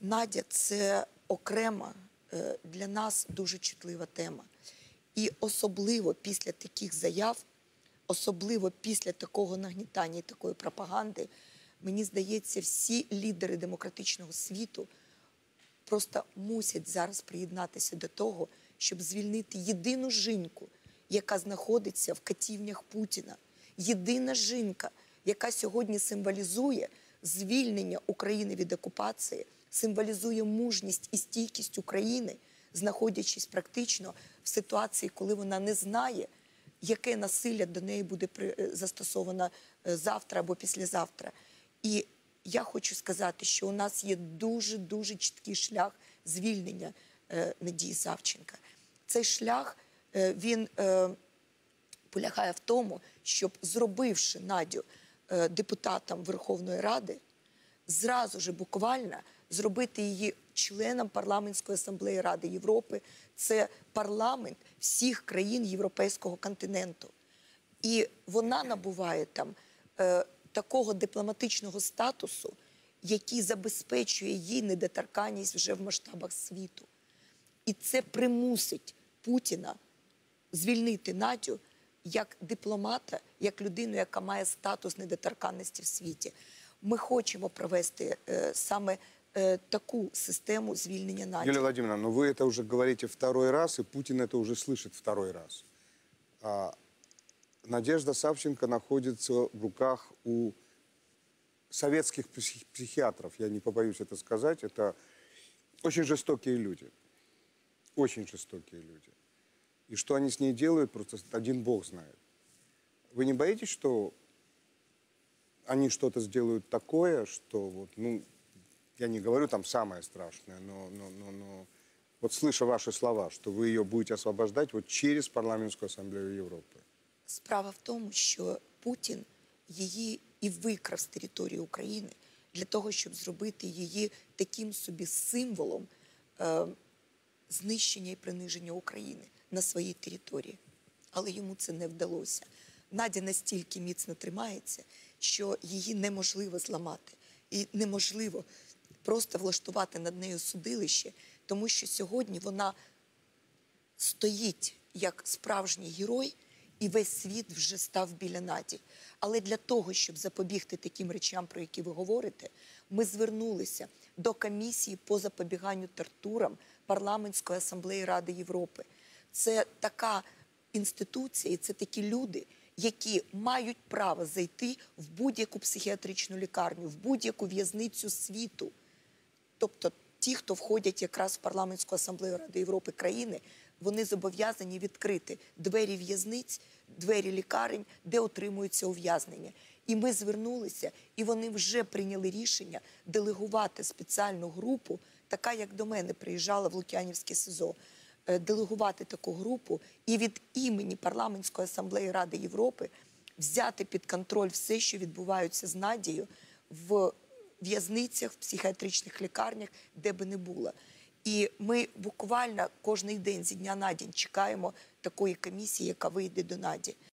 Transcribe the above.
Надя це окрема е, для нас дуже чутлива тема. І особливо після таких заяв, особливо після такого нагнітання і такої пропаганди, мені здається, всі лідери демократичного світу просто мусять зараз приєднатися до того, щоб звільнити єдину жінку, яка знаходиться в катівнях Путіна. Єдина жінка, яка сьогодні символізує звільнення України від окупації, символізує мужність і стійкість України, знаходячись практично в ситуації, коли вона не знає, яке насилля до неї буде е, застосовано е, завтра або післязавтра. І я хочу сказати, що у нас є дуже дуже чіткий шлях звільнення е, Надії Савченка. Цей шлях він полягає в тому, щоб зробивши Надю депутатом Верховної Ради, зразу ж буквально зробити її членом парламентської асамблеї Ради Європи. Це парламент всіх країн Європейського континенту. І вона набуває там е, такого дипломатичного статусу, який забезпечує їй недоторканність вже в масштабах світу. І це примусить Путіна звільнити Надю як дипломата, як людину, яка має статус недоторканності в світі. Ми хочемо провести е, саме таку систему звільнення Наді. Юлия Владимировна, ну вы это уже говорите второй раз, и Путин это уже слышит второй раз. А, Надежда Савченко находится в руках у советских псих- психиатров, я не побоюсь это сказать, это очень жестокие люди. Очень жестокие люди. И что они с ней делают, просто один бог знает. Вы не боитесь, что они что-то сделают такое, что вот, ну, я не говорю там самое страшное, но, но, но, но вот слыша ваши слова, что вы ее будете освобождать вот через парламентскую ассамблею Европы. Справа в тому, що Путін її і викрав з території України для того, щоб зробити її таким собі символом е, знищення і приниження України на своїй території. Але йому це не вдалося. Надя настільки міцно тримається, що її неможливо зламати. І неможливо просто влаштувати над нею судилище, тому що сьогодні вона стоїть як справжній герой, і весь світ вже став біля Наді. Але для того, щоб запобігти таким речам, про які ви говорите, ми звернулися до комісії по запобіганню тортурам парламентської асамблеї Ради Європи. Це така інституція, і це такі люди, які мають право зайти в будь-яку психіатричну лікарню, в будь-яку в'язницю світу. Тобто ті, хто входять якраз в парламентську асамблею Ради Європи країни, вони зобов'язані відкрити двері в'язниць, двері лікарень, де отримуються ув'язнення. І ми звернулися, і вони вже прийняли рішення делегувати спеціальну групу, така як до мене приїжджала в Лук'янівське СИЗО, е, делегувати таку групу і від імені парламентської асамблеї Ради Європи взяти під контроль все, що відбувається з Надією в в'язницях, в психіатричних лікарнях, де би не було. І ми буквально кожний день зі дня на день чекаємо такої комісії, яка вийде до Наді.